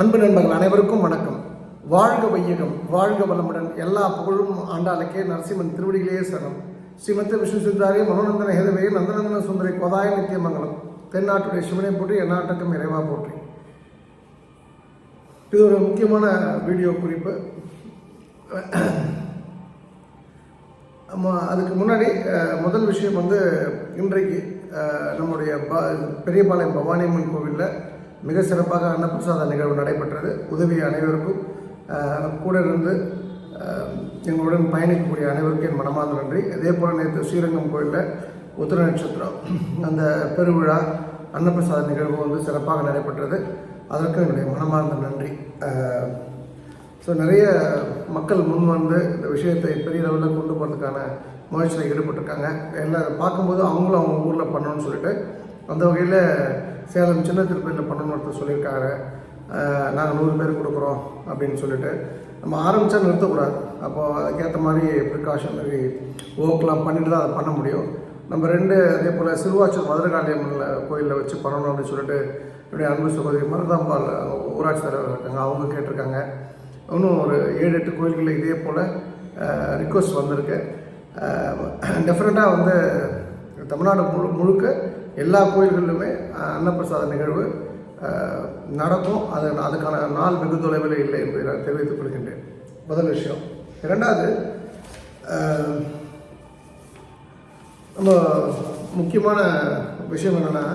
அன்பு நண்பர்கள் அனைவருக்கும் வணக்கம். வாழ்க வையகம் வாழ்க வளமுடன். எல்லா புகழும் ஆண்டாளுக்கே நரசிம்மன் திருவடிகளே சரணம். ஸ்ரீமத்த விஷ்ணு சித்தாரி மனோநந்தன ஹேதவே நந்தநந்தன சுந்தரி கொதாய நித்தியமங்கலம் தென்னாட்டுடைய சிவனை போற்றி எந்நாட்டுக்கும் இறைவா போற்றி. இது ஒரு முக்கியமான வீடியோ குறிப்பு. ஆமாம் அதுக்கு முன்னாடி முதல் விஷயம் வந்து இன்றைக்கு நம்முடைய ப பெரியபாளையம் பவானியம்மன் கோவிலில் மிக சிறப்பாக அன்னப்பிரசாத நிகழ்வு நடைபெற்றது. உதவி அனைவருக்கும் கூட இருந்து எங்களுடன் பயணிக்கக்கூடிய அனைவருக்கும் என் மனமார்ந்த நன்றி. அதே போல் நேற்று ஸ்ரீரங்கம் கோயிலில் உத்திர நட்சத்திரம் அந்த பெருவிழா அன்னப்பிரசாத நிகழ்வு வந்து சிறப்பாக நடைபெற்றது. அதற்கு என்னுடைய மனமார்ந்த நன்றி. ஸோ நிறைய மக்கள் முன் வந்து இந்த விஷயத்தை பெரிய லெவலில் கொண்டு போகிறதுக்கான முயற்சியில் ஈடுபட்டிருக்காங்க. எல்லாம் பார்க்கும்போது அவங்களும் அவங்க ஊரில் பண்ணணும்னு சொல்லிட்டு அந்த வகையில் சேலம் சின்ன திருப்பதியில் பண்ணணும்னு ஒருத்தர் சொல்லியிருக்காங்க நாங்கள் நூறு பேர் கொடுக்குறோம் அப்படின்னு சொல்லிட்டு. நம்ம ஆரம்பித்தா நிறுத்தக்கூடாது. அப்போது அதுக்கேற்ற மாதிரி ப்ரிகாஷனரி ஒர்க்லாம் பண்ணிட்டு தான் அதை பண்ண முடியும். நம்ம ரெண்டு அதே போல் சிறுவாச்சூர் மதுரகாளியம்மன் கோயிலில் வச்சு பண்ணணும் அப்படின்னு சொல்லிட்டு என்னுடைய அன்பு சகோதரி மருதாம்பால் ஊராட்சி தலைவர் இருக்காங்க. அவங்க கேட்டிருக்காங்க. இன்னும் ஒரு ஏழு எட்டு கோயில்களில் இதே போல் ரிக்வஸ்ட் வந்திருக்கு. டெஃபினட்டாக வந்து தமிழ்நாடு முழு முழுக்க எல்லா கோயில்களிலுமே அன்னப்பிரசாத நிகழ்வு நடக்கும். அது அதுக்கான நாள் வெகு தொலைவில் இல்லை என்று நான் தெரிவித்துக் கொள்கின்றேன். முதல் விஷயம். இரண்டாவது நம்ம முக்கியமான விஷயம் என்னென்னா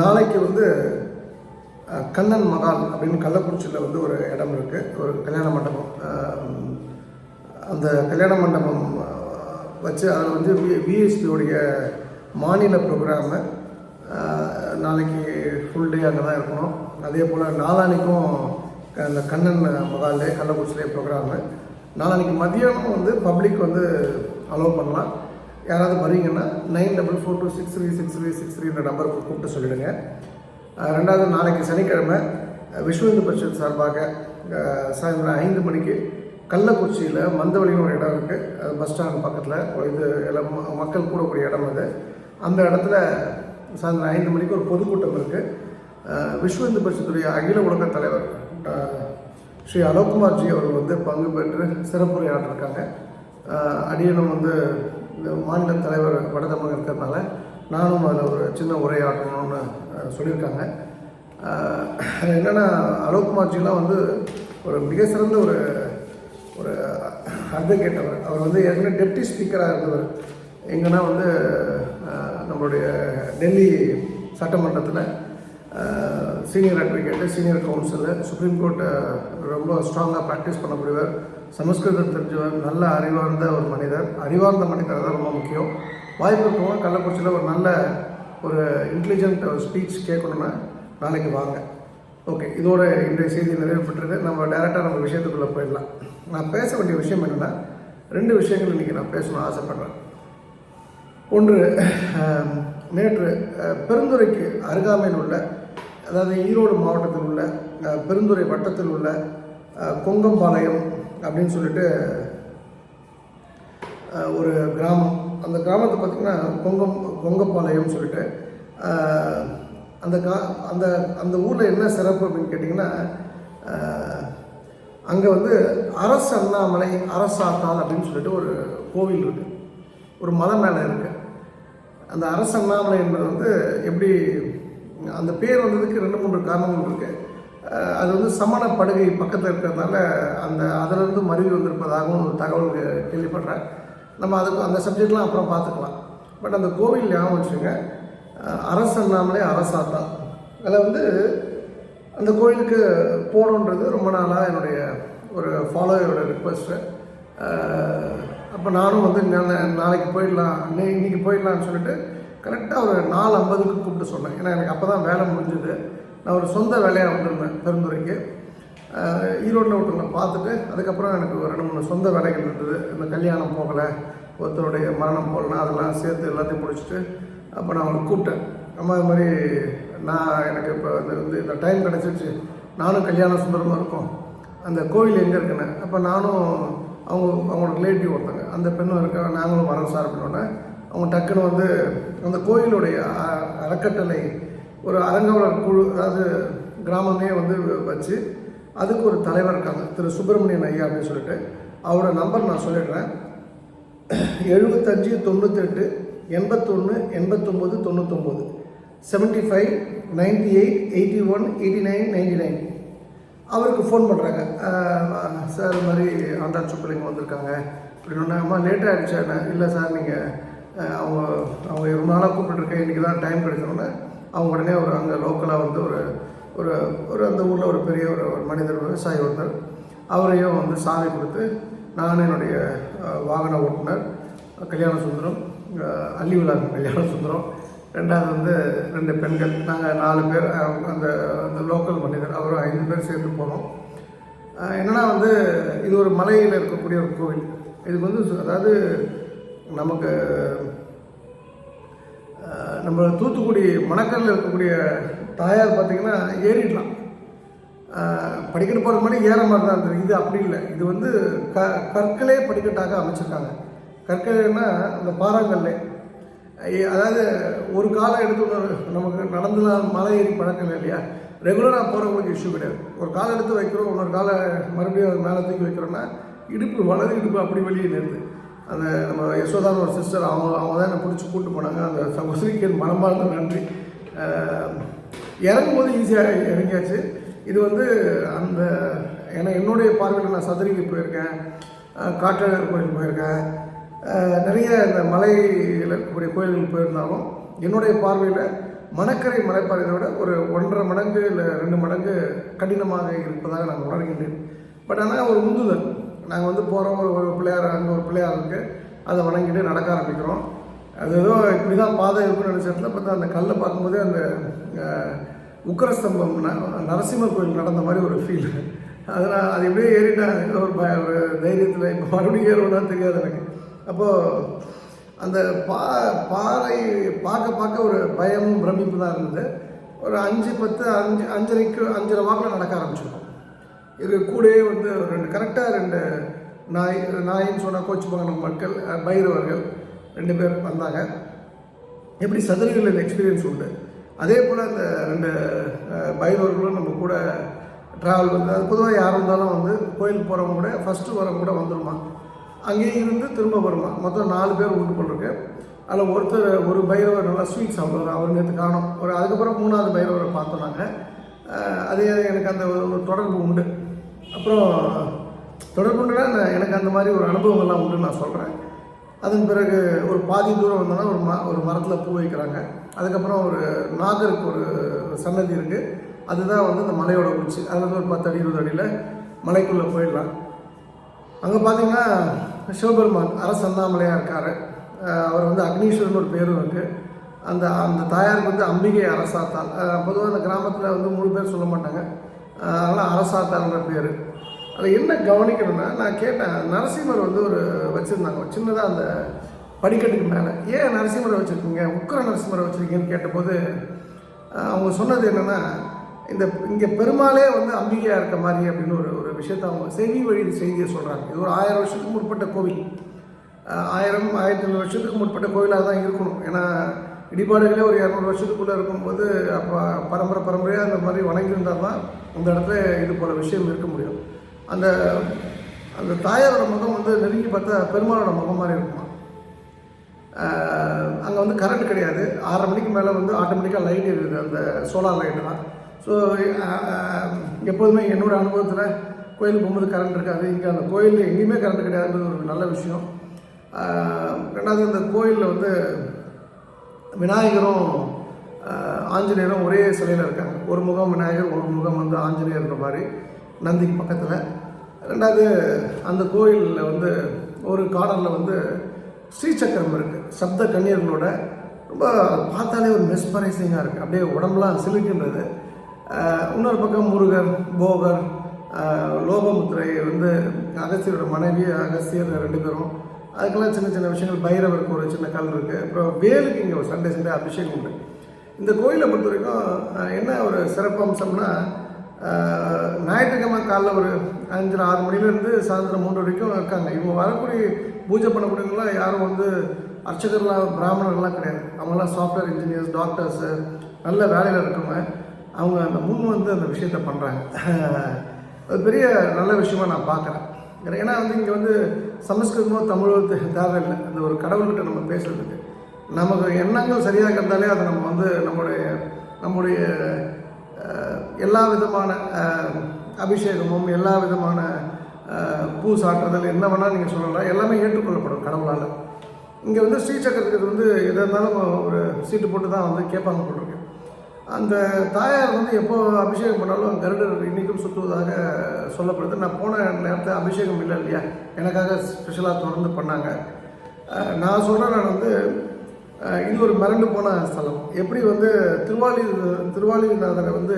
நாளைக்கு வந்து கண்ணன் மகால் அப்படின்னு கள்ளக்குறிச்சியில் வந்து ஒரு இடம் இருக்குது ஒரு கல்யாண மண்டபம். அந்த கல்யாண மண்டபம் வச்சு அதில் வந்து வி விஎஸ்பியோடைய மாநில ப்ரோக்ராமு நாளைக்கு ஃபுல் டே அங்கே தான் இருக்கணும். அதே போல் நாளானிக்கும் அந்த கண்ணன் மகாலே கள்ளக்குறிச்சிலே ப்ரோக்ராமு நாளானிக்கு மதியானம் வந்து பப்ளிக் வந்து அலோவ் பண்ணலாம். யாராவது வருவீங்கன்னா nine double four two six three six three six த்ரீன்ற நம்பருக்கு கூப்பிட்டு சொல்லிவிடுங்க ரெண்டாவது நாளைக்கு சனிக்கிழமை விஸ்வ இந்து பரிஷத் சார்பாக சாயந்தரம் ஐந்து மணிக்கு கள்ளக்குறிச்சியில் மந்தவெளின்னு ஒரு இடம் இருக்குது பஸ் ஸ்டாண்ட் பக்கத்தில். இது எல்லாம் ம- மக்கள் கூடக்கூடிய இடம் அது. அந்த இடத்துல சாயந்தரம் ஐந்து மணிக்கு ஒரு பொதுக்கூட்டம் இருக்குது விஸ்வ இந்து பரிஷத்துடைய அகில உலக தலைவர் ஸ்ரீ அலோக்குமார்ஜி அவர்கள் வந்து பங்கு பெற்று சிறப்புரையாற்றிருக்காங்க. அடியனும் வந்து மாநில தலைவர் வடதமிழகம் இருக்கிறதுனால நானும் அதில் ஒரு சின்ன உரையாற்றணும்னு சொல்லியிருக்காங்க. என்னென்னா அது என்னென்னா அலோக்குமார்ஜிலாம் வந்து ஒரு மிக சிறந்த ஒரு ஒரு அட்வொகேட் அவர். அவர் வந்து ஏற்கனவே டெப்டி ஸ்பீக்கராக இருந்தவர். எங்கன்னா வந்து நம்மளுடைய டெல்லி சட்டமன்றத்தில் senior advocate senior counsel supreme கோர்ட்டை ரொம்ப ஸ்ட்ராங்காக ப்ராக்டிஸ் பண்ணக்கூடியவர் சமஸ்கிருதம் தெரிஞ்சவர் நல்ல அறிவார்ந்த ஒரு மனிதர். அறிவார்ந்த மனிதர் தான் ரொம்ப முக்கியம். வாய்ப்பு இருக்கவங்க கள்ளக்குறிச்சியில் ஒரு நல்ல ஒரு இன்டெலிஜென்ட் ஒரு ஸ்பீச் கேட்கணுன்னா நாளைக்கு வாங்க. ஓகே இதோட இன்றைய செய்தி நிறைவு பெற்றது நம்ம டேரெக்டாக நம்ம விஷயத்துக்குள்ளே போயிடலாம். நான் பேச வேண்டிய விஷயம் என்னென்னா ரெண்டு விஷயங்கள் இன்றைக்கி நான் பேசணும்னு ஆசைப்பட்றேன். ஒன்று நேற்று பெருந்துரைக்கு பெருந்துறைக்கு அருகாமையில் உள்ள அதாவது ஈரோடு மாவட்டத்தில் உள்ள பெருந்துறை வட்டத்தில் உள்ள கொங்கம்பாளையம் அப்படின்னு சொல்லிட்டு ஒரு கிராமம். அந்த கிராமத்தை பார்த்திங்கன்னா கொங்கம் கொங்கப்பாளையம்னு சொல்லிட்டு அந்த கா அந்த அந்த ஊரில் என்ன சிறப்பு அப்படின்னு கேட்டிங்கன்னா அங்கே வந்து அரச அண்ணாமலை அரசாத்தால் அப்படின்னு சொல்லிட்டு ஒரு கோவில் இருக்குது ஒரு மலை மேலே இருக்குது அந்த அரச அண்ணாமலை என்பது வந்து எப்படி அந்த பேர் வந்ததுக்கு ரெண்டு மூன்று காரணங்கள் இருக்குது அது வந்து சமண படுகை பக்கத்தில் இருக்கிறதுனால அந்த அதிலிருந்து மருவி வந்திருப்பதாகவும் ஒரு தகவல் கேள்விப்படுறேன். நம்ம அதுக்கு அந்த சப்ஜெக்ட்லாம் அப்புறம் பார்த்துக்கலாம். பட் அந்த கோவில் ஞாபகம் வச்சுங்க அஹ் அரச அரசாத்தா. அதில் வந்து அந்த கோயிலுக்கு போகணுன்றது ரொம்ப நாளாக என்னுடைய ஒரு ஃபாலோயரோட ரிக்வஸ்ட்டு அப்போ நானும் வந்து நாளைக்கு போயிடலாம். இன்னைக்கு போயிடலான்னு சொல்லிட்டு கரெக்டாக ஒரு நாலு ஐம்பதுக்கு கூப்பிட்டு சொன்னேன். ஏன்னா எனக்கு அப்போ தான் வேலை முடிஞ்சுது. நான் ஒரு சொந்த வேலையாக வந்திருந்தேன் பெருந்துரைக்கு ஈரோட்டில் ஒருத்தவங்களை பார்த்துட்டு அதுக்கப்புறம் எனக்கு ஒரு ரெண்டு மூணு சொந்த வேலைகள் இருந்தது. இந்த கல்யாணம் போகலை ஒருத்தருடைய மரணம் போகலாம் அதெல்லாம் சேர்த்து எல்லாத்தையும் முடிச்சுட்டு அப்போ நான் அவங்களை கூப்பிட்டேன். அம்மா இது மாதிரி நான் எனக்கு இப்போ இந்த வந்து இந்த டைம் கிடச்சிருச்சு. நானும் கல்யாண சுந்தரமாக இருக்கும். அந்த கோவில் எங்கே இருக்குன்னு. அப்போ நானும் அவங்க அவங்களோட ரிலேட்டிவ் ஒருத்தங்க. அந்த பெண்ணும் இருக்க நாங்களும் வரோம் சார் அப்படின்னோடனே அவங்க டக்குன்னு வந்து அந்த கோயிலுடைய அறக்கட்டளை ஒரு அரங்காவலர் குழு அதாவது கிராமமே வந்து வச்சு அதுக்கு ஒரு தலைவர் இருக்காங்க திரு சுப்பிரமணியன் ஐயா அப்படின்னு சொல்லிட்டு. அவரோட நம்பர் நான் சொல்லிடுறேன். எழுபத்தஞ்சு தொண்ணூத்தெட்டு எண்பத்தொன்று எண்பத்தொம்போது தொண்ணூத்தொம்போது. Seventy five ninety eight eighty one eighty nine ninety nine அவருக்கு ஃபோன் பண்ணுறாங்க சார் இது மாதிரி ஆண்டான் சுப்பலிங்க வந்திருக்காங்க. அப்படின்னு அம்மா லேட் ஆகிடுச்சா இல்லை சார் நீங்கள் அவங்க அவங்க ரொம்ப நாளாக கூப்பிட்டுருக்கேன் இன்றைக்கி தான் டைம் கிடைச்சோன்னே அவங்க உடனே ஒரு அங்கே லோக்கலாக வந்து ஒரு ஒரு ஒரு அந்த ஊரில் ஒரு பெரிய ஒரு ஒரு மனிதர் விவசாயி ஒருத்தர் அவரையும் வந்து சாமி கொடுத்து நான் என்னுடைய வாகன ஓட்டுநர் கல்யாண சுந்தரம் அள்ளி விழா கல்யாண சுந்தரம் ரெண்டாவது வந்து ரெண்டு பெண்கள் நாங்கள் நாலு பேர் அந்த அந்த லோக்கல் மனிதர் அவரும் ஐந்து பேர் சேர்ந்து போனோம். என்னென்னா என்னன்னா வந்து இது ஒரு மலையில் இருக்கக்கூடிய ஒரு கோவில். இதுக்கு வந்து சு- அதாவது நமக்கு நம்ம தூத்துக்குடி மணக்கல்ல இருக்கக்கூடிய தாயார் பார்த்திங்கன்னா ஏறிடலாம். படிக்கட்டு போகிற மாதிரி ஏற மாதிரி தான் இருந்தது. இது அப்படி இல்லை. இது வந்து க கற்களே படிக்கட்டாக அமைச்சிருக்காங்க. கற்களைன்னா அந்த பாறாங்கல்லே. அதாவது ஒரு காலம் எடுத்து நமக்கு நடந்துலாம் மலை ஏறி பழக்கம் இல்லையா? ரெகுலராக போகிறவங்களுக்கு இஷ்யூ கிடையாது. ஒரு காலை எடுத்து வைக்கிறோம் இன்னொரு காலை மறுபடியும் மேலே தூக்கி வைக்கிறோம்னா இடுப்பு வலது இடுப்பு அப்படி வெளியே நிறுத்து அந்த நம்ம யசோதான ஒரு சிஸ்டர் அவங்க அவங்க தான் என்னை பிடிச்சி கூப்பிட்டு போனாங்க. அந்த சகோதரிக்கு மனமார்ந்த நன்றி. ஆஹ் இறங்கும் போது ஈஸியாக இறங்கியாச்சு. இது வந்து அந்த ஏன்னா என்னுடைய பார்வையில் நான் சதுரிக்கு போயிருக்கேன். ஆஹ் கோயில் போயிருக்கேன். நிறைய இந்த மலையில் இருக்கக்கூடிய கோயில்கள் போயிருந்தாலும் என்னுடைய பார்வையில் மணக்கரை மலைப்பாறையை விட ஒரு ஒன்றரை மடங்கு இல்லை ரெண்டு மடங்கு கடினமாக இருப்பதாக நான் உணர்கின்றேன். பட் ஆனால் ஒரு உந்துதல். நாங்கள் வந்து போகிறோம் ஒரு ஒரு பிள்ளையார் அங்கே ஒரு பிள்ளையார் இருக்குது அதை வணங்கிட்டு நடக்க ஆரம்பிக்கிறோம். அது ஏதோ இப்படி தான் பாதை இருக்குன்னு நினச்ச இடத்துல பார்த்தா அந்த கல்லை பார்க்கும்போதே அந்த உக்கரஸ்தம்பம் நரசிம்மர் கோயில் நடந்த மாதிரி ஒரு ஃபீல் அதனால் அது எப்படியே ஏறிட்டேன். ஒரு பய ஒரு தைரியத்தில் இப்போ மறுபடியும் ஏறணும்னா தெரியாது எனக்கு. அப்போது அந்த பா பாறை பார்க்க பார்க்க ஒரு பயமும் பிரமிப்பு தான் இருந்தது. ஒரு அஞ்சு பத்து அஞ்சு அஞ்சரைக்கு அஞ்சரை வாக்கில் நடக்க ஆரம்பிச்சிருக்கோம். இது கூடயே வந்து ரெண்டு கரெக்டாக ரெண்டு நாய் நாயின்னு சொன்னால் கோச்சிப்பாங்க மக்கள் பைரவர்கள் ரெண்டு பேர் வந்தாங்க. எப்படி சதுரங்களில் எக்ஸ்பீரியன்ஸ் உண்டு? அதே போல் அந்த ரெண்டு பைரவர்களும் நம்ம கூட ட்ராவல் வந்து அது பொதுவாக யார் இருந்தாலும் வந்து கோயிலுக்கு போகிறவங்க கூட ஃபஸ்ட்டு வரவங்க கூட வந்துருமா? அங்கேயே இருந்து திரும்ப வருமா? மொத்தம் நாலு பேர் உண்டு போட்டிருக்கு அதில் ஒருத்தர் ஒரு பைரவர் நல்லா ஸ்வீட் சாப்பிடுவார் அவர் நேற்று காணோம். ஒரு அதுக்கப்புறம் மூணாவது பைரவரை பார்த்தோம் நாங்கள் அது எனக்கு அந்த ஒரு ஒரு தொடர்பு உண்டு. அப்புறம் தொடர்புன்னா நான் எனக்கு அந்த மாதிரி ஒரு அனுபவங்கள்லாம் உண்டு நான் சொல்கிறேன் அதன் பிறகு ஒரு பாதி தூரம் வந்தோன்னா ஒரு ம ஒரு மரத்தில் பூ வைக்கிறாங்க. அதுக்கப்புறம் ஒரு நாகருக்கு ஒரு சன்னதி இருக்குது அதுதான் வந்து இந்த மலையோட உச்சி. அதில் வந்து ஒரு பத்து அடி இருபது அடியில் மலைக்குள்ளே போயிடலாம். அங்கே பார்த்தீங்கன்னா சிவபெருமான் அரச அண்ணாமலையாக இருக்கார். அவர் வந்து அக்னீஸ்வரன் ஒரு பேரும் இருக்குது அந்த அந்த தாயாருக்கு வந்து அம்பிகை அரசாத்தால் பொதுவாக அந்த கிராமத்தில் வந்து மூணு பேர் சொல்ல மாட்டாங்க. அதெல்லாம் அதனால் அரசாத்தாள்ன்ற பேர். அதில் என்ன கவனிக்கணும்னா நான் கேட்டேன் நரசிம்மர் வந்து ஒரு வச்சுருந்தாங்க. சின்னதாக அந்த படிக்கட்டுக்கு மேலே. ஏன் நரசிம்மரை வச்சுருக்கீங்க? உக்கர நரசிம்மரை வச்சுருக்கீங்கன்னு கேட்டபோது அவங்க சொன்னது என்னென்னா இந்த இங்கே பெருமாளே வந்து அம்பிகையாக இருக்க மாதிரி அப்படின்னு ஒரு ஒரு விஷயத்தை அவங்க செவி வழி செய்தியை சொல்கிறாங்க இது ஒரு ஆயிரம் வருஷத்துக்கு முற்பட்ட கோவில். ஆயிரம் ஆயிரத்தி ஐநூறு வருஷத்துக்கு முற்பட்ட கோவிலாக தான் இருக்கணும். ஏன்னா இடிபாடுகளே ஒரு இரநூறு வருஷத்துக்குள்ளே இருக்கும்போது அப்போ பரம்பரை பரம்பரையாக அந்த மாதிரி வணங்கியிருந்தால் தான் அந்த இடத்துல இது போல விஷயம் இருக்க முடியும். அந்த அந்த தாயாரோட முகம் வந்து நெருங்கி பார்த்தா பெருமாளோட முகம் மாதிரி இருக்குமா? அங்கே வந்து கரண்ட் கிடையாது. ஆறரை மணிக்கு மேலே வந்து ஆட்டோமேட்டிக்காக லைட் இருக்குது அந்த சோலார் லைட்டு தான் ஸோ எப்போதுமே என்னோடய அனுபவத்தில் கோயிலுக்கு போகும்போது கரண்ட் இருக்காது. இங்கே அந்த கோயிலில் எங்கேயுமே கரண்ட் கிடையாதுன்றது ஒரு நல்ல விஷயம். ரெண்டாவது அந்த கோயிலில் வந்து விநாயகரும் ஆஞ்சநேயரும் ஒரே சிலையில் இருக்காங்க. ஒரு முகம் விநாயகர் ஒரு முகம் வந்து ஆஞ்சநேயர்ன்ற மாதிரி நந்திக்கு பக்கத்தில். ரெண்டாவது அந்த கோயிலில் வந்து ஒரு கார்னரில் வந்து ஸ்ரீசக்கரம் இருக்குது சப்த கன்னியர்களோட ரொம்ப பார்த்தாலே ஒரு மெஸ்மரைசிங்காக இருக்குது அப்படியே உடம்புலாம் சிலுக்கின்றது. இன்னொரு பக்கம் முருகர் போகர் ஆஹ் லோபமுத்திரை வந்து அகஸ்தியரோட மனைவி அகஸ்தியர் ரெண்டு பேரும். அதுக்கெல்லாம் சின்ன சின்ன விஷயங்கள். பைரவருக்கு ஒரு சின்ன கல் இருக்குது அப்புறம் வேலுக்கு இங்கே ஒரு சண்டே சண்டே அபிஷேகம் உண்டு. இந்த கோயிலை பொறுத்த வரைக்கும் என்ன ஒரு சிறப்பம்சம்னா ஞாயிற்றுக்கிழமை காலைல ஒரு அஞ்சரை ஆறு மணிலேருந்து சாயந்தரம் மூன்று வரைக்கும் இருக்காங்க. இவங்க வரக்கூடிய பூஜை பண்ணக்கூடியவங்களாம் யாரும் வந்து அர்ச்சகர்லாம் பிராமணர்கள்லாம் கிடையாது. அவங்களாம் சாஃப்ட்வேர் இன்ஜினியர்ஸ் டாக்டர்ஸு நல்ல வேலையில் இருக்கவங்க. அவங்க அந்த முன் வந்து அந்த விஷயத்த பண்ணுறாங்க அது பெரிய நல்ல விஷயமா நான் பார்க்குறேன். ஏன்னா வந்து இங்கே வந்து சமஸ்கிருதமோ தமிழோ தேவை இல்லை அந்த ஒரு கடவுள்கிட்ட நம்ம பேசுறதுக்கு. நமக்கு எண்ணங்கள் சரியாக இருந்தாலே அதை நம்ம வந்து நம்முடைய நம்முடைய எல்லா விதமான அபிஷேகமும் எல்லா விதமான பூ சாட்டுறதல் என்ன வேணால் நீங்கள் சொல்லலாம். எல்லாமே ஏற்றுக்கொள்ளப்படும் கடவுளால். இங்கே வந்து ஸ்ரீசக்கரத்துக்கு வந்து எதாக இருந்தாலும் ஒரு சீட்டு போட்டு தான் வந்து கேட்பாங்க போட்டிருக்கு அந்த தாயார் வந்து எப்போ அபிஷேகம் பண்ணாலும் கருடர் இன்றைக்கும் சுற்றுவதாக சொல்லப்படுது. நான் போன நேரத்தில் அபிஷேகம் இல்லை இல்லையா? எனக்காக ஸ்பெஷலாக தொடர்ந்து பண்ணாங்க. நான் சொல்கிறேன் நான் வந்து இது ஒரு மிரண்டு போன ஸ்தலம். எப்படி வந்து திருவாலி திருவாலிநாதரை வந்து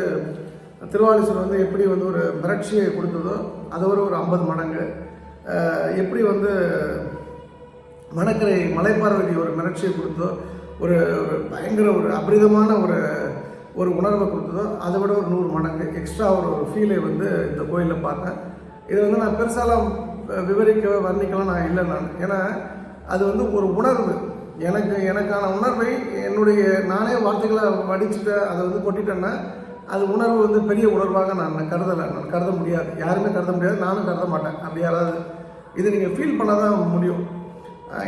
திருவாலீஸ்வரர் வந்து எப்படி வந்து ஒரு மிரட்சியை கொடுத்ததோ அதை ஒரு ஒரு ஐம்பது மடங்கு. எப்படி வந்து மணக்கரை மலைப்பார்வதி ஒரு மிரட்சியை கொடுத்ததோ ஒரு ஒரு பயங்கர ஒரு அபரிதமான ஒரு ஒரு உணர்வை கொடுத்ததோ அதை விட ஒரு நூறு மடங்கு. எக்ஸ்ட்ரா ஒரு ஒரு ஃபீலை வந்து இந்த கோயிலில் பார்த்தேன். இதை வந்து நான் பெருசாலாம் விவரிக்க வர்ணிக்கலாம் நான் இல்லை நான். ஏன்னா அது வந்து ஒரு உணர்வு. எனக்கு எனக்கான உணர்வை என்னுடைய நானே வார்த்தைகளை வடிச்சுட்டு அதை வந்து கொட்டிட்டேன்னா அது உணர்வு வந்து பெரிய உணர்வாக நான் கருதலை. நான் கருத முடியாது. யாருமே கருத முடியாது. நானும் கருத மாட்டேன். அப்படி யாராவது இது நீங்கள் ஃபீல் பண்ண தான் முடியும்.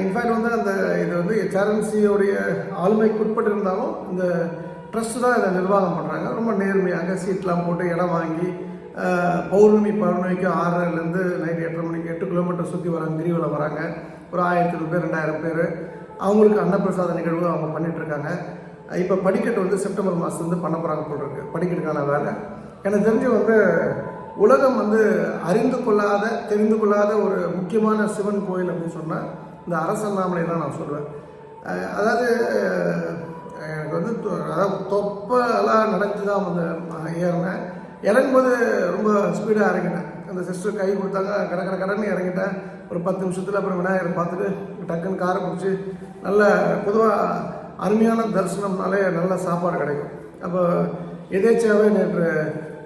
இன்ஃபேக்ட் வந்து அந்த இது வந்து சேரன்சியோடைய ஆளுமைக்கு உட்பட்டிருந்தாலும் இந்த ட்ரஸ்ட்டு தான் இதை நிர்வாகம் பண்ணுறாங்க ரொம்ப நேர்மையாக சீட்லாம் போட்டு இடம் வாங்கி பௌர்ணமி பௌர்ணமிக்கு ஆறரைலேருந்து நைட் எட்டரை மணிக்கு எட்டு கிலோமீட்டர் சுற்றி வராங்க கிரிவலம் வராங்க. ஒரு ஆயிரத்தி பேர் ரெண்டாயிரம் பேர். அவங்களுக்கு அன்னப்பிரசாத நிகழ்வு அவங்க பண்ணிகிட்ருக்காங்க இருக்காங்க இப்போ படிக்கட்டு வந்து செப்டம்பர் மாதத்துலேருந்து பண்ண போகிறாங்க போல் படிக்கட்டுக்கான வேலை. எனக்கு தெரிஞ்சு வந்து உலகம் வந்து அறிந்து கொள்ளாத தெரிந்து கொள்ளாத ஒரு முக்கியமான சிவன் கோயில் அப்படின்னு சொன்னால் இந்த அரசண்ணாமலை தான் நான் சொல்லுவேன் அதாவது எனக்கு வந்து அதாவது தொப்பெல்லாம் நடந்து தான் வந்து ஏறினேன். இறங்கும்போது ரொம்ப ஸ்பீடாக இறங்கிட்டேன் அந்த சிஸ்டர் கை கொடுத்தாங்க. கட கட கடன்னு இறங்கிட்டேன். ஒரு பத்து நிமிஷத்தில் அப்புறம் விநாயகரை பார்த்துட்டு டக்குன்னு காரை பிடிச்சி நல்ல பொதுவாக அருமையான தரிசனம்னாலே நல்ல சாப்பாடு கிடைக்கும். அப்போ எதேச்சாவே நேற்று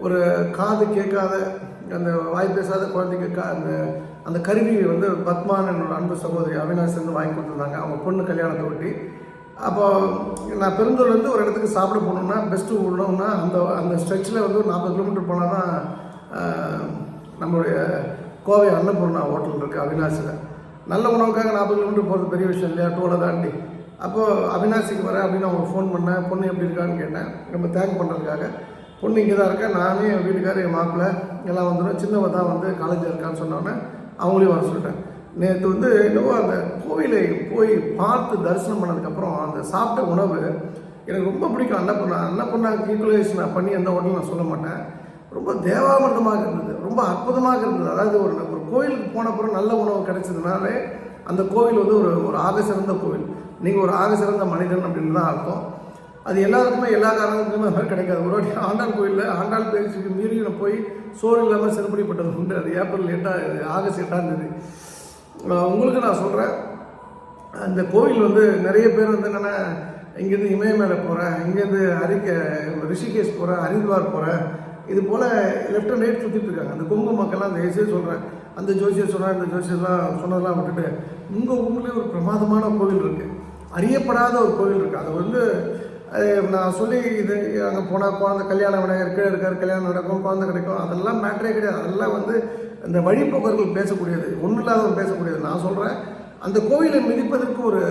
ஒரு காது கேட்காத அந்த வாய் பேசாத குழந்தைக்கு கா அந்த அந்த கருவி வந்து பத்மான் என்னோட அன்பு சகோதரி அவினாஷ் வந்து வாங்கி கொடுத்துருந்தாங்க. அவங்க பொண்ணு கல்யாணத்தை ஒட்டி. அப்போ நான் பெருந்தூர்லேருந்து ஒரு இடத்துக்கு சாப்பிட போகணுன்னா பெஸ்ட்டு விடணும்னா அந்த அந்த ஸ்ட்ரெச்சில் வந்து ஒரு நாற்பது கிலோமீட்டர் போனால் தான் நம்மளுடைய கோவை அன்னபூர்ணா ஹோட்டல் இருக்குது அவினாசியில் நல்ல உணவுக்காக நாற்பது கிலோமீட்டர் போகிறது பெரிய விஷயம் இல்லையா? டூலை தாண்டி. அப்போது அவினாசிக்கு வரேன் அப்படின்னு அவங்க ஃபோன் பண்ணேன் பொண்ணு எப்படி இருக்கான்னு கேட்டேன். ரொம்ப தேங்க் பண்ணுறதுக்காக பொண்ணு இங்கே தான் இருக்கேன் நானே என் வீட்டுக்காரர் என் மாப்பிள்ளை எல்லாம் வந்துடும் சின்னவ தான் வந்து காலேஜில் இருக்கான்னு சொன்னோன்னே அவங்களையும் வர சொல்லிட்டேன். நேற்று வந்து என்னவோ அந்த கோவிலை போய் பார்த்து தரிசனம் பண்ணதுக்கப்புறம் அந்த சாப்பிட்ட உணவு எனக்கு ரொம்ப பிடிக்கும். அன்னப்பூர்ணா அன்னப்பூர்ணா நான் பண்ணி எந்த ஹோட்டலும் நான் சொல்ல மாட்டேன். ரொம்ப தேவாமிர்தமாக இருந்தது. ரொம்ப அற்புதமாக இருந்தது. அதாவது ஒரு ஒரு கோயிலுக்கு போன பிறகு நல்ல உணவு கிடைச்சதுனாலே அந்த கோவில் வந்து ஒரு ஒரு ஆக சிறந்த கோவில். நீங்கள் ஒரு ஆக சிறந்த மனிதன் அப்படின்னு தான் அர்த்தம். அது எல்லாருக்குமே எல்லா காரணங்களுக்குமே அது மாதிரி கிடைக்காது. ஒரு வாட்டி ஆண்டாள் கோயிலில் ஆண்டாள் பேச்சுக்கு மீறி நான் போய் சோறு இல்லாமல் சிறுபடிப்பட்டது உண்டு. அது ஏப்ரல் எட்டாக ஆகஸ்ட் எட்டாம் தேதி. உங்களுக்கு நான் சொல்கிறேன் அந்த கோவில் வந்து நிறைய பேர் வந்து என்னென்னா இங்கேருந்து இமயமேலை போகிறேன் இங்கேருந்து ஹரிக்க ரிஷிகேஷ் போகிறேன் ஹரித்வார் போகிறேன் இது போல் லெஃப்ட் அண்ட் ரைட் சுற்றிட்டு இருக்காங்க அந்த கொங்கு மக்கள்லாம் அந்த ஏசியே சொல்கிறேன் அந்த ஜோசியர் சொல்கிறேன் இந்த ஜோசியர்லாம் சொன்னதெல்லாம் விட்டுட்டு உங்கள் ஊர்லேயே ஒரு பிரமாதமான கோவில் இருக்குது அறியப்படாத ஒரு கோவில் இருக்குது அது வந்து நான் சொல்லி இது அங்கே போனால் குழந்தை கல்யாணம் விநாயகர் கீழே இருக்கார் கல்யாணம் நடக்கும் குழந்தை கிடைக்கும். அதெல்லாம் மேட்ரே கிடையாது. அதெல்லாம் வந்து இந்த வழிபோக்கர்கள் பேசக்கூடியது. ஒன்றும் இல்லாதவங்க பேசக்கூடியது. நான் சொல்கிறேன் அந்த கோவிலை மிதிப்பதற்கு ஒரு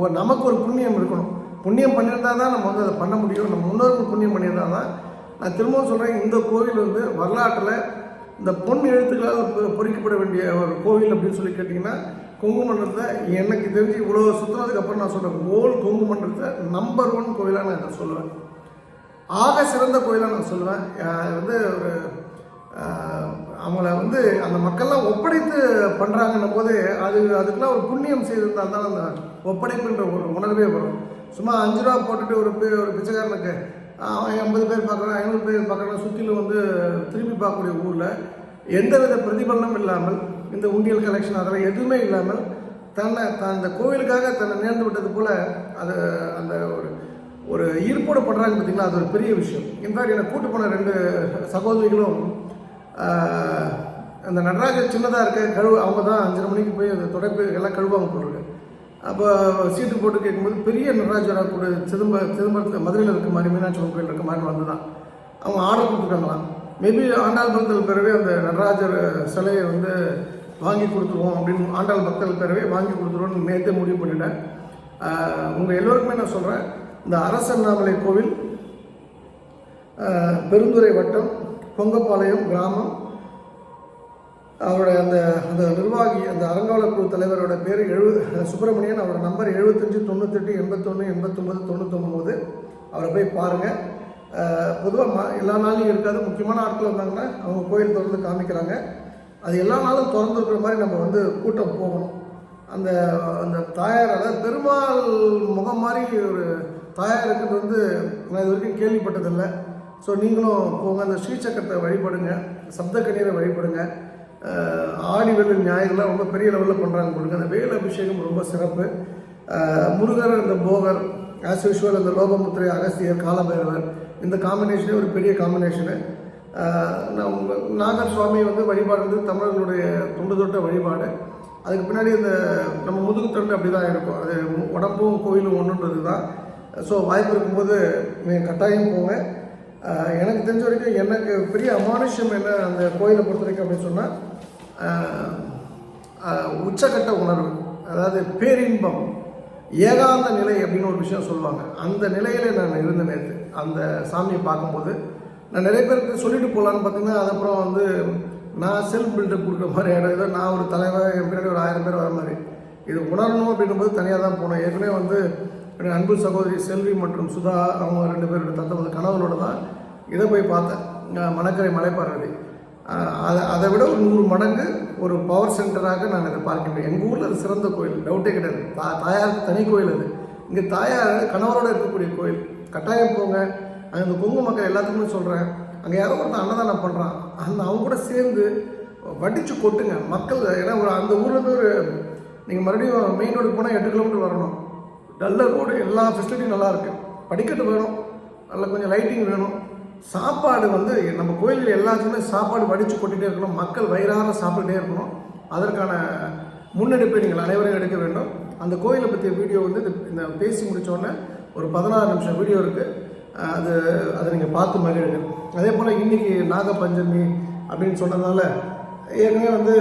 ஒரு நமக்கு ஒரு புண்ணியம் இருக்கணும். புண்ணியம் பண்ணியிருந்தா தான் நம்ம வந்து அதை பண்ண முடியும். நம்ம முன்னோர்கள் புண்ணியம் பண்ணியிருந்தா தான் நான் திரும்பவும் சொல்கிறேன் இந்த கோவில் வந்து வரலாற்றில் இந்த பொன் எழுத்துக்களால் பொ- பொறிக்கப்பட வேண்டிய ஒரு கோவில் அப்படின்னு சொல்லி கேட்டிங்கன்னா கொங்கு மண்டலத்தை எனக்கு தெரிஞ்சு இவ்வளோ சுற்றுனதுக்கப்புறம் நான் சொல்கிறேன் ஓல் கொங்கு மண்டலத்தை நம்பர் ஒன் கோயிலாக நான் இதை சொல்லுவேன். ஆக சிறந்த கோயிலாக நான் சொல்லுவேன். வந்து ஒரு அவங்கள வந்து அந்த மக்கள்லாம் ஒப்படைத்து பண்ணுறாங்கன்னும் போது அது அதுக்கெல்லாம் ஒரு புண்ணியம் செய்திருந்தால் தான் அந்த ஒப்படைப்புன்ற ஒரு உணர்வே வரும். சும்மா அஞ்சு ரூபா போட்டுட்டு ஒரு ஒரு பிச்சைக்காரனுக்கு அவன் எண்பது பேர் பார்க்குறான் ஐநூறு பேர் பார்க்குறான் சுற்றிலும் வந்து திரும்பி பார்க்கக்கூடிய ஊரில் எந்தவித பிரதிபலனும் இல்லாமல் இந்த உண்டியல் கலெக்ஷன் அதெல்லாம் எதுவுமே இல்லாமல் தன்னை தான் அந்த கோவிலுக்காக தன்னை நேர்ந்து விட்டது போல் அது அந்த ஒரு ஒரு ஈர்ப்போடு பண்ணுறாங்க பார்த்தீங்களா அது ஒரு பெரிய விஷயம். இன்ஃபேக்ட் என்னை கூட்டு போன ரெண்டு சகோதரிகளும் அந்த நடராஜர் சின்னதாக இருக்க கழுவு அவங்க தான் அஞ்சரை மணிக்கு போய் அந்த தொடர்பு எல்லாம் கழுவாங்க போடுறாங்க. அப்போ சீட்டு போட்டு கேட்கும்போது பெரிய நடராஜராக கூட சிதம்ப சிதம்பரத்தில் மதுரையில் இருக்க மாதிரி மீனாட்சி அம்மன் கோயில் இருக்க மாதிரி வந்து தான் அவங்க ஆர்டர் கொடுத்துருக்காங்களாம். மேபி ஆண்டாள் பக்தர்கள் பிறவே அந்த நடராஜர் சிலையை வந்து வாங்கி கொடுத்துருவோம் அப்படின்னு ஆண்டாள் பக்தர்கள் பிறவே வாங்கி கொடுத்துருவோம்னு நேற்றே முடிவு பண்ணிட்டேன். உங்கள் எல்லோருக்குமே நான் சொல்கிறேன் இந்த அரசண்ணாமலை கோவில் பெருந்துறை வட்டம் பொங்கப்பாளையம் கிராமம் அவரோட அந்த அந்த நிர்வாகி அந்த அறங்காவலர் குழு தலைவரோட பேர் எழு சுப்பிரமணியன் அவரோட நம்பர் எழுபத்தஞ்சு தொண்ணூத்தெட்டு எண்பத்தொன்று எண்பத்தொம்பது தொண்ணூத்தொம்பது அவரை போய் பாருங்கள் பொதுவாக ம எல்லா நாளையும் இருக்காது. முக்கியமான ஆட்கள் வந்தாங்கன்னா அவங்க கோயில் திறந்து காமிக்கிறாங்க. அது எல்லா நாளும் திறந்துருக்குற மாதிரி நம்ம வந்து கூட்டம் போகணும். அந்த அந்த தாயாரால் பெருமாள் முகம் மாதிரி ஒரு தாயார் இருக்கிறது வந்து நான் இது வரைக்கும் கேள்விப்பட்டதில்லை. ஸோ நீங்களும் போங்க அந்த ஸ்ரீசக்கரத்தை வழிபடுங்க சப்த கண்ணீரை வழிபடுங்க. ஆடி வெள்ளி ஞாயிறுலாம் ரொம்ப பெரிய லெவலில் பண்ணுறாங்க கொடுங்க அந்த வேல் அபிஷேகம் ரொம்ப சிறப்பு. முருகர் அந்த போகர் ஆஸ் யூஷுவல் அந்த லோகமுத்திரை அகஸ்தியர் காலபைரவர் இந்த காம்பினேஷனே ஒரு பெரிய காம்பினேஷனு நான் நாகர் சுவாமி வந்து வழிபாடு வந்து தமிழர்களுடைய தொண்டு தொட்ட வழிபாடு. அதுக்கு பின்னாடி இந்த நம்ம முதுகு தொண்டு அப்படி தான் இருக்கும். அது உடம்பும் கோயிலும் ஒன்றுன்றது தான் ஸோ வாய்ப்பு இருக்கும்போது நீங்கள் கட்டாயம் போங்க. எனக்கு தெரிஞ்ச வரைக்கும் எனக்கு பெரிய அமானுஷ்யம் என்ன அந்த கோயிலை பொறுத்த வரைக்கும் அப்படின்னு சொன்னால் உச்சக்கட்ட உணர்வு அதாவது பேரின்பம் ஏகாந்த நிலை அப்படின்னு ஒரு விஷயம் சொல்லுவாங்க. அந்த நிலையில நான் இருந்த நேற்று அந்த சாமியை பார்க்கும்போது நான் நிறைய பேருக்கு சொல்லிட்டு போகலான்னு பார்த்தீங்கன்னா அதுக்கப்புறம் வந்து நான் செல்ஃப் பில்டப் கொடுக்குற மாதிரி இடம் ஏதோ நான் ஒரு தலைவர் என் பின்னாடி ஒரு ஆயிரம் பேர் வர மாதிரி. இது உணரணும் அப்படின்னும்போது தனியாக தான் போனேன். ஏற்கனவே வந்து என்னுடைய அன்பு சகோதரி செல்வி மற்றும் சுதா அவங்க ரெண்டு பேரோட தத்தமது கணவனோட தான் இதை போய் பார்த்தேன். மணக்கரை மலைப்பாறை அதை அதை விட ஒரு நூறு மடங்கு ஒரு பவர் சென்டராக நான் இதை பார்க்கின்றேன். எங்கள் ஊரில் அது சிறந்த கோயில். டவுட்டே கிடையாது. தா தாயாருக்கு தனி கோயில் அது. இங்கே தாயார் கணவரோட இருக்கக்கூடிய கோயில். கட்டாயம் போங்க. அங்கே இந்த கொங்கு மக்கள் எல்லாத்துக்குமே சொல்கிறேன் அங்கே யாரோ ஒருத்தன் அன்னதானம் பண்ணுறான் அந்த அவங்க கூட சேர்ந்து வடித்து கொட்டுங்க. மக்கள் ஏன்னா ஒரு அந்த ஊர்லேருந்து ஒரு நீங்கள் மறுபடியும் மெயின் ரோடு போனால் எட்டு கிலோமீட்டர் வரணும். நல்ல ரோடு எல்லா ஃபெசிலிட்டியும் நல்லா இருக்குது படிக்கட்டு வேணும். நல்ல கொஞ்சம் லைட்டிங் வேணும். சாப்பாடு வந்து நம்ம கோயில்கள் எல்லாத்துக்குமே சாப்பாடு வடித்து கொட்டிகிட்டே இருக்கணும். மக்கள் வயிறார சாப்பிட்டுட்டே இருக்கணும். அதற்கான முன்னெடுப்பை நீங்கள் அனைவரும் எடுக்க வேண்டும். அந்த கோயிலை பற்றிய வீடியோ வந்து இந்த பேசி முடித்தோடனே ஒரு பதினாறு நிமிஷம் வீடியோ இருக்குது அது அதை நீங்கள் பார்த்து மகிழுங்க அதே போல் இன்றைக்கி நாகப்பஞ்சமி அப்படின்னு சொன்னதால் ஏற்கனவே வந்து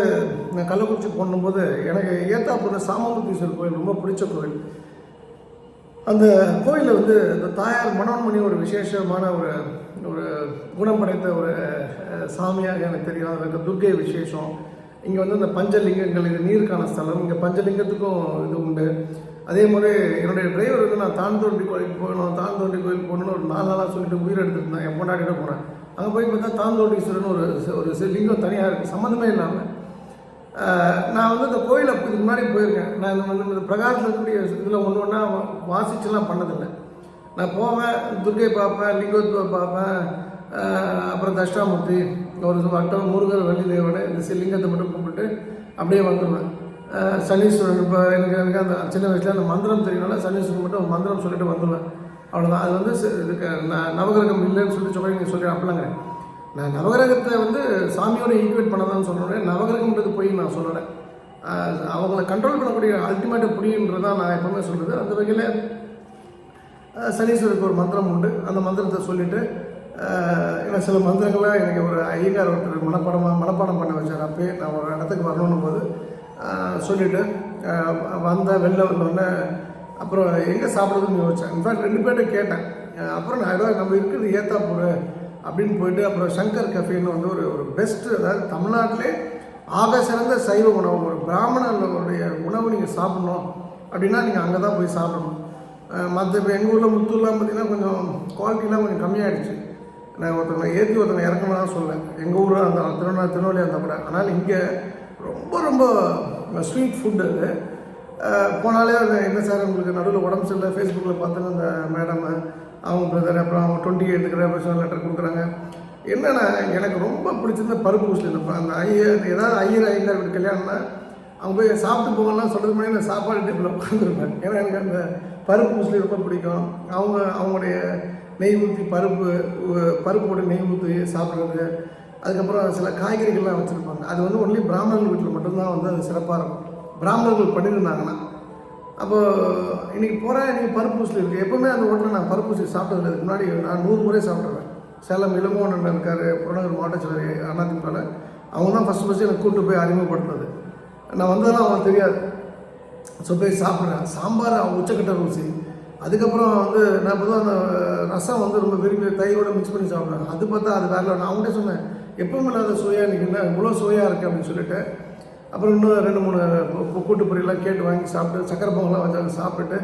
நான் கள்ளக்குறிச்சி போடும்போது எனக்கு ஏத்தாப்பூர் சாமந்தீஸ்வரர் கோயில் ரொம்ப பிடிச்ச கோயில். அந்த கோயிலில் வந்து இந்த தாயார் மனோன்மணி ஒரு விசேஷமான ஒரு ஒரு குணம் படைத்த ஒரு சாமியாக எனக்கு தெரியும் அதில் இருக்க துர்கை விசேஷம். இங்கே வந்து இந்த பஞ்சலிங்கங்கள் இது நீருக்கான ஸ்தலம். இங்கே பஞ்சலிங்கத்துக்கும் இது உண்டு. அதே மாதிரி என்னுடைய டிரைவர் வந்து நான் தான்தோண்டி கோயிலுக்கு போகணும் தான்தோண்டி கோயிலுக்கு போகணும்னு ஒரு நாலு நாளாக சொல்லிட்டு உயிர் எடுத்துருந்தேன் என் பொண்டாட்டிட்ட போனேன் அங்கே போய் பார்த்தா தாந்தோட்டீஸ்வரன் ஒரு ஒரு லிங்கம் தனியாக இருக்குது சம்மந்தமே இல்லாமல் நான் வந்து இந்த கோயிலை இதுக்கு முன்னாடி போயிருக்கேன். நான் இந்த வந்து இந்த பிரகாரத்தில் இருக்கக்கூடிய இதில் ஒன்று ஒன்றா வாசிச்சுலாம் பண்ணதில்லை. நான் போவேன் துர்கை பார்ப்பேன் லிங்கோத்வ பார்ப்பேன் அப்புறம் தஷ்டாமூர்த்தி ஒரு வட்டம் முருகர் வள்ளிதேவனை இந்த சி- லிங்கத்தை மட்டும் கும்பிட்டு அப்படியே வந்துடுவேன் சனீஸ்வரன் இப்போ எனக்கு எனக்கு அந்த சின்ன வயசில் அந்த மந்திரம் தெரியும்னால சனீஸ்வரன் மட்டும் மந்திரம் சொல்லிட்டு வந்துடுவேன் அவ்வளோதான் அது வந்து இதுக்கு நான் நவகிரகம் இல்லைன்னு சொல்லி சொல்லி நீங்கள் சொல்கிறேன் அப்படிலாங்க நான் நவகிரகத்தை வந்து சாமியோட ஈக்குவேட் பண்ணதான்னு சொல்கிறேன் நவகிரகம்ன்றது போய் நான் சொல்லலை. அவங்கள கண்ட்ரோல் பண்ணக்கூடிய அல்டிமேட்டை புரியுன்றது தான் நான் எப்பவுமே சொல்கிறது அந்த வகையில் சனீஸ்வருக்கு ஒரு மந்திரம் உண்டு. அந்த மந்திரத்தை சொல்லிவிட்டு ஏன்னா சில மந்திரங்கள்லாம் எனக்கு ஒரு ஐயங்கார் ஒருத்தர் மனப்பாடமாக மனப்பாடம் பண்ண வச்சார். அப்பயே நான் ஒரு இடத்துக்கு வரணும் போது சொல்லிவிட்டு சொல்லிட்டு வந்த வெளில வந்தோடனே அப்புறம் எங்கே சாப்பிட்றதுன்னு யோசிச்சேன். இன்ஃபேக்ட் ரெண்டு பேர்கிட்ட கேட்டேன். அப்புறம் நான் ஏதோ நம்ம இருக்கிறது ஏத்தாப்பூர் அப்படின்னு போயிட்டு அப்புறம் சங்கர் கஃபேன்னு வந்து ஒரு ஒரு பெஸ்ட்டு அதாவது தமிழ்நாட்டிலே ஆக சிறந்த சைவ உணவு. ஒரு பிராமணர்களுடைய உணவு நீங்கள் சாப்பிட்ணும். அப்படின்னா நீங்கள் அங்கே தான் போய் சாப்பிடணும். மற்ற இப்போ எங்கள் ஊரில் முத்தூர்லாம் பார்த்திங்கன்னா கொஞ்சம் குவாலிட்டிலாம் கொஞ்சம் கம்மியாயிடுச்சு. நான் ஒருத்தனை ஏற்றி ஒருத்தவங்க இறக்கணும் தான் சொல்லுவேன் எங்கள் ஊரில் அந்த திருவண்ணா திருநெல்வேலி இருந்தால் கூட ஆனால் இங்கே ரொம்ப ரொம்ப ஸ்வீட் ஃபுட்டு அது. போனாலே அது என்ன சார் உங்களுக்கு நடுவில் உடம்பு சரியில்லை ஃபேஸ்புக்கில் பார்த்தோன்னா அந்த மேடம் அவங்க பிரதர் அப்புறம் அவங்க டுவெண்ட்டி எடுத்துக்கிற பர்சனல் லெட்டர் கொடுக்குறாங்க. என்னென்னா எனக்கு ரொம்ப பிடிச்சிருந்த பருப்பு ஊசி. இருப்பேன் அந்த ஐயர் ஏதாவது ஐயர் ஐயர் கல்யாணம்னா அவங்க போய் சாப்பிட்டு போகலாம் சொல்கிறது முன்னாடி நான் சாப்பாடு டேபிளில் உட்காந்துருப்பேன் ஏன்னா எனக்கு அந்த பருப்பு முஸ்லி ரொம்ப பிடிக்கும். அவங்க அவங்களுடைய நெய் ஊற்றி பருப்பு பருப்பு போட்டு நெய் ஊற்றி சாப்பிட்றது. அதுக்கப்புறம் சில காய்கறிகள்லாம் வச்சுருப்பாங்க. அது வந்து ஒன்லி பிராமணர்கள் வீட்டில் மட்டும்தான் வந்து அது சிறப்பாக இருக்கும். பிராமணர்கள் பண்ணியிருந்தாங்கன்னா அப்போது இன்றைக்கி போகிறேன் இன்றைக்கி பருப்பு முஸ்லி இருக்குது எப்போவுமே அந்த ஹோட்டலில் நான் பருப்பு முஸ்லி சாப்பிட்டது இதுக்கு முன்னாடி நான் நூறு முறை சாப்பிட்ருவேன் சேலம் இளங்கோவன் இருக்கார் புறநகர் மாவட்ட செயலர் அதிமுகவில் அவங்க தான் ஃபஸ்ட்டு ஃபஸ்ட்டு எனக்கு கூப்பிட்டு போய் அறிமுகப்படுத்துனது. நான் வந்ததெல்லாம் அவங்களுக்கு தெரியாது. ஸோ போய் சாப்பிட்றேன். சாம்பார் உச்சக்கட்ட ருசி. அதுக்கப்புறம் வந்து நான் பொதுவாக அந்த ரசம் வந்து ரொம்ப விரும்பி தயிரோட மிக்ஸ் பண்ணி சாப்பிட்றேன் அது பார்த்தா அது வேற நான் அவங்கள்ட்ட சொன்னேன் எப்பவும் இல்லாத சுவையாக நிற்கிறேன் இவ்வளோ சுவையாக இருக்குது அப்படின்னு சொல்லிட்டு. அப்புறம் இன்னும் ரெண்டு மூணு கூட்டு பொரியெல்லாம் கேட்டு வாங்கி சாப்பிட்டு சக்கரை பொங்கலாம் வச்சாங்க சாப்பிட்டுட்டு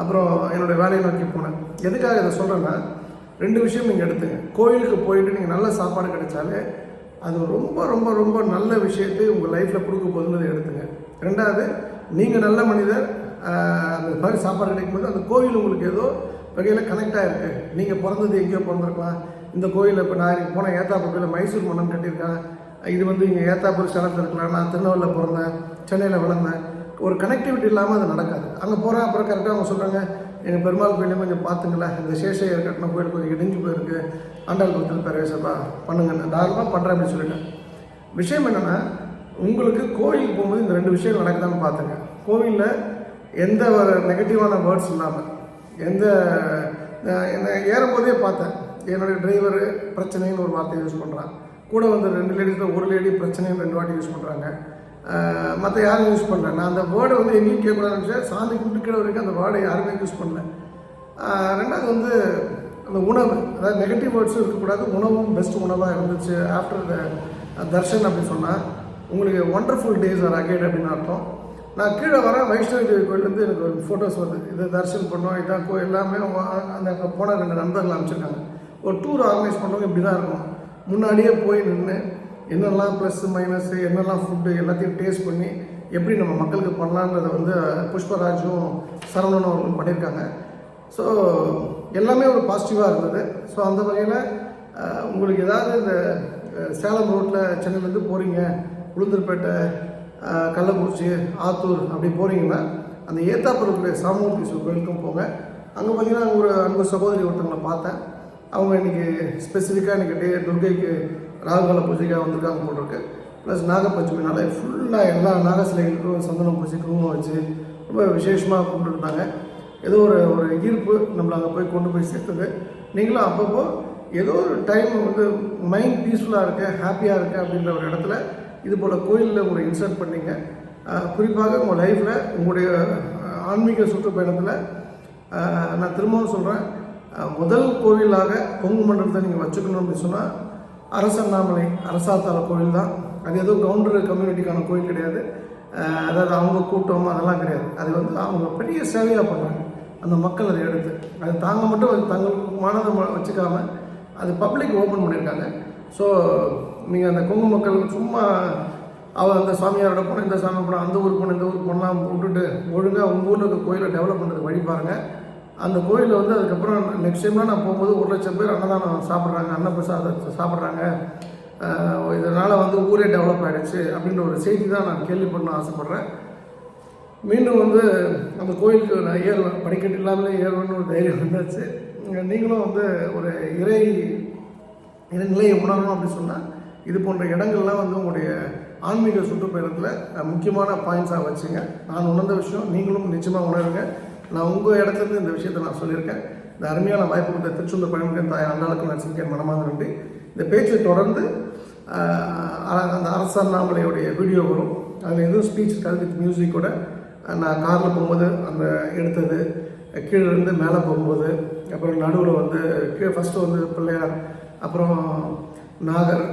அப்புறம் என்னோடய வேலையை நோக்கி போனேன். எதுக்காக இதை சொல்கிறேன்னா ரெண்டு விஷயம் நீங்கள் எடுத்துங்க. கோயிலுக்கு போயிட்டு நீங்கள் நல்ல சாப்பாடு கிடைச்சாலே அது ரொம்ப ரொம்ப ரொம்ப நல்ல விஷயத்தை உங்கள் லைஃப்பில் கொடுக்க போதுன்னு எடுத்துங்க. ரெண்டாவது நீங்கள் நல்ல மனிதர் அந்த மாதிரி சாப்பாடு கிடைக்கும்போது அந்த கோவில் உங்களுக்கு ஏதோ வகையில் கனெக்ட் ஆகிருக்கு நீங்கள் பிறந்தது எங்கேயோ பிறந்திருக்கலாம். இந்த கோயிலில் இப்போ நான் இங்கே போன ஏத்தாப்பூர் கோயிலில் மைசூர் மன்னன் கட்டியிருக்கேன். இது வந்து இங்கே ஏத்தாப்பூர் ஸ்தலத்தில் இருக்கலாம். நான் திருநெல்வேலியில் பிறந்தேன் சென்னையில் வளர்ந்தேன். ஒரு கனெக்டிவிட்டி இல்லாமல் அது நடக்காது. அங்கே போகிறேன் அப்புறம் கரெக்டாக அவங்க சொல்கிறாங்க எங்கள் பெருமாள் கோயிலையும் கொஞ்சம் பார்த்துங்களேன். இந்த சேஷையர் கட்டின கோயில் கொஞ்சம் இடிஞ்சு போயிருக்கு. ஆண்டாள் பக்கத்தில் பிரவேசப்பா பண்ணுங்க நான் தாராளமாக பண்ணுறேன் அப்படின்னு சொல்லிட்டேன். விஷயம் என்னென்னா உங்களுக்கு கோயிலுக்கு போகும்போது இந்த ரெண்டு விஷயம் நடக்குதான்னு பார்த்துங்க. கோவிலில் எந்த ஒரு நெகட்டிவான வேர்ட்ஸ் இல்லாமல் எந்த என்னை ஏறும்போதே பார்த்தேன். என்னுடைய டிரைவர் பிரச்சனைன்னு ஒரு வார்த்தை யூஸ் பண்ணுறான் கூட வந்து ரெண்டு லேடிஸில் ஒரு லேடி பிரச்சனைன்னு ரெண்டு வாட்டி யூஸ் பண்ணுறாங்க மற்ற யாரும் யூஸ் பண்ணல. நான் அந்த வேர்டை வந்து எங்கேயும் கேட்கக்கூடாதுன்னு நினச்சேன். சாமி கும்பிட்டு கீழே வரைக்கும் அந்த வேர்டை யாருமே யூஸ் பண்ணல. ரெண்டாவது வந்து அந்த உணவு அதாவது நெகட்டிவ் வேர்ட்ஸும் இருக்கக்கூடாது. உணவும் பெஸ்ட் உணவாக இருந்துச்சு. ஆஃப்டர் த தர்ஷன் அப்படின்னு சொன்னால் உங்களுக்கு ஒண்டர்ஃபுல் டேஸ் ஆர் அகேட் அப்படின்னு அர்த்தம். நான் கீழே வர வைஷ்ணவி தேவி கோயிலேருந்து எனக்கு ஒரு ஃபோட்டோஸ் வருது. இதை தரிசனம் பண்ணோம் இதான் கோ எல்லாமே அந்த அங்கே போன ரெண்டு நண்பர்கள் அமைச்சிருக்காங்க ஒரு டூர் ஆர்கனைஸ் பண்ணவங்க இப்படி தான் இருக்கும். முன்னாடியே போய் நின்று என்னெல்லாம் ப்ளஸ் மைனஸ் என்னெல்லாம் ஃபுட்டு எல்லாத்தையும் டேஸ்ட் பண்ணி எப்படி நம்ம மக்களுக்கு பண்ணலான்றதை வந்து புஷ்பராஜும் சரவணன் அவர்களும் பண்ணியிருக்காங்க. ஸோ எல்லாமே ஒரு பாசிட்டிவாக இருந்தது. ஸோ அந்த வகையில் உங்களுக்கு ஏதாவது இந்த சேலம் ரோட்டில் சென்னையிலேருந்து போகிறீங்க உளுந்தூர்பேட்டை கள்ளக்குறிச்சி ஆத்தூர் அப்படி போகிறீங்கன்னா அந்த ஏத்தாப்புறத்தில் சாமூர்த்தி கோயிலுக்கும் போங்க. அங்கே பார்த்தீங்கன்னா ஒரு அன்பு சகோதரி ஒருத்தவங்களை பார்த்தேன். அவங்க இன்னைக்கு ஸ்பெசிஃபிக்காக இன்றைக்கி டே துர்கைக்கு ராகுகால பூஜைக்காக வந்திருக்காங்க போட்டிருக்கு ப்ளஸ் நாகப்பஞ்சமினால ஃபுல்லாக எல்லா நாக சிலைகளுக்கும் சந்தனம் பூசி குங்குமம் வச்சு ரொம்ப விசேஷமாக கும்பிட்டுருந்தாங்க ஏதோ ஒரு ஒரு ஈர்ப்பு நம்மளை அங்கே போய் கொண்டு போய் சேர்த்தது. நீங்களும் அப்பப்போ ஏதோ ஒரு டைம் வந்து மைண்ட் பீஸ்ஃபுல்லாக இருக்க ஹாப்பியாக இருக்க அப்படின்ற ஒரு இடத்துல இது போல் கோயிலில் உங்களை இன்சர்ட் பண்ணிங்க. குறிப்பாக உங்கள் லைஃப்பில் உங்களுடைய ஆன்மீக சுற்றுப்பயணத்தில் நான் திரும்பவும் சொல்கிறேன் முதல் கோவிலாக கொங்கு மண்டலத்தை நீங்கள் வச்சுக்கணும் அப்படின்னு சொன்னால் அரசண்ணாமலை அரசாத்தால கோவில் தான். அது ஏதோ கவுண்டர் கம்யூனிட்டிக்கான கோயில் கிடையாது. அதாவது அவங்க கூட்டம் அதெல்லாம் கிடையாது. அது வந்து அவங்க பெரிய சேவையாக பண்ணுறாங்க அந்த மக்கள் அதை எடுத்து அது தாங்க மட்டும் தங்கள் தங்களுக்கு மனதை வச்சுக்காமல் அது பப்ளிக் ஓப்பன் பண்ணியிருக்காங்க. ஸோ நீங்கள் அந்த கொங்கு மக்கள் சும்மா அவள் அந்த சாமியாரோட போனோம் இந்த சாமி போனோம் அந்த ஊருக்கு போனோம் இந்த ஊருக்கு போனலாம் விட்டுட்டு ஒழுங்காக உங்கள் ஊரில் இருக்க கோயிலை டெவலப் பண்ணுறதுக்கு வழி பாருங்கள் அந்த கோயிலில் வந்து அதுக்கப்புறம் நெக்ஸ்ட் டைம்லாம் நான் போகும்போது ஒரு லட்சம் பேர் அன்னதானம் சாப்பிட்றாங்க அன்னப்பிரசாதத்தை சாப்பிட்றாங்க. இதனால் வந்து ஊரே டெவலப் ஆகிடுச்சு அப்படின்ற ஒரு செய்தி தான் நான் கேள்விப்படணும்னு ஆசைப்பட்றேன். மீண்டும் வந்து அந்த கோயிலுக்கு நான் ஏறுவேன் படிக்கட்டு இல்லாமலே ஏறுவேன்னு ஒரு தைரியம் வந்தாச்சு. நீங்களும் வந்து ஒரு இறை இறை நிலையை உணரணும் அப்படின்னு சொன்னால் இது போன்ற இடங்கள்லாம் வந்து உங்களுடைய ஆன்மீக சுற்றுப்பயணத்தில் முக்கியமான பாயிண்ட்ஸாக வச்சுங்க. நான் உணர்ந்த விஷயம் நீங்களும் நிச்சயமாக உணருங்க. நான் உங்கள் இடத்துலேருந்து இந்த விஷயத்தை நான் சொல்லியிருக்கேன். இந்த அருமையான வாய்ப்பு கொடுத்த திருச்செந்தூர் பயணிகள் தாய் ஆண்டாளுக்கு நான் சிரிக்க மனமாக நன்றி. இந்த பேச்சை தொடர்ந்து அஹ், அந்த அரசாண்ணாமலையுடைய வீடியோ வரும். அதில் எதுவும் ஸ்பீச் இருக்காது வித் மியூசிக்கோட நான் காரில் போகும்போது அந்த எடுத்தது கீழே இருந்து மேலே போகும்போது அப்புறம் நடுவில் வந்து கீழே ஃபஸ்ட்டு வந்து பிள்ளையார் அப்புறம் நாகர்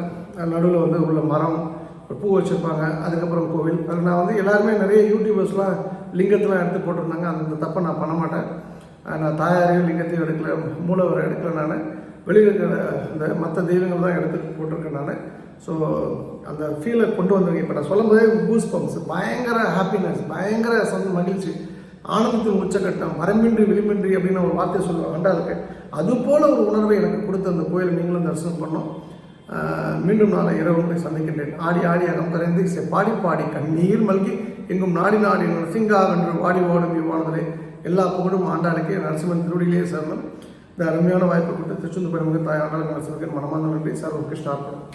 நடுவில் வந்து உள்ள மரம் ஒரு பூ வச்சுருப்பாங்க. அதுக்கப்புறம் கோவில். அது நான் வந்து எல்லாருமே நிறைய யூடியூபர்ஸ்லாம் லிங்கத்தெலாம் எடுத்து போட்டிருந்தாங்க. அந்த தப்பை நான் பண்ண மாட்டேன். நான் தாயாரையும் லிங்கத்தையும் எடுக்கல மூலவரை எடுக்கல நான். வெளியில் இருக்கிற இந்த மற்ற தெய்வங்கள் தான் எடுத்து போட்டிருக்கேன் நான். ஸோ அந்த ஃபீலை கொண்டு வந்தவங்க. இப்போ நான் சொல்லும் போதே பூஸ் பம்ப்ஸ் பயங்கர ஹாப்பினஸ் பயங்கர சொந்த மகிழ்ச்சி. ஆனந்தத்தின் உச்சக்கட்டம் வரம்பின்றி விளிம்பின்றி அப்படின்னு ஒரு வார்த்தையை சொல்லுவாங்க. ஆண்டாளுக்கு அது போல ஒரு உணர்வை எனக்கு கொடுத்த அந்த கோயிலை நீங்களும் தரிசனம் பண்ணோம் மீண்டும் நாளை இரவு சந்திக்கின்றேன். ஆடி ஆடி அகம் கரைந்து இசை பாடி பாடி கண்ணீர் மல்கி எங்கும் நாடி நாடி சிங்கா என்று வாடி ஓடும் இவ்வானதிலே எல்லா புகழும் ஆண்டாளுக்கே நரசிம்மன் திருவடியிலே சரணம். இந்த அருமையான வாய்ப்பு கொடுத்து திருச்செந்தூர் பெருமகன் தாய் ஆண்டாளுக்கு நரசிம்மன் மனமார்ந்த நன்றி சார் கிருஷ்ணார்ப்பணம்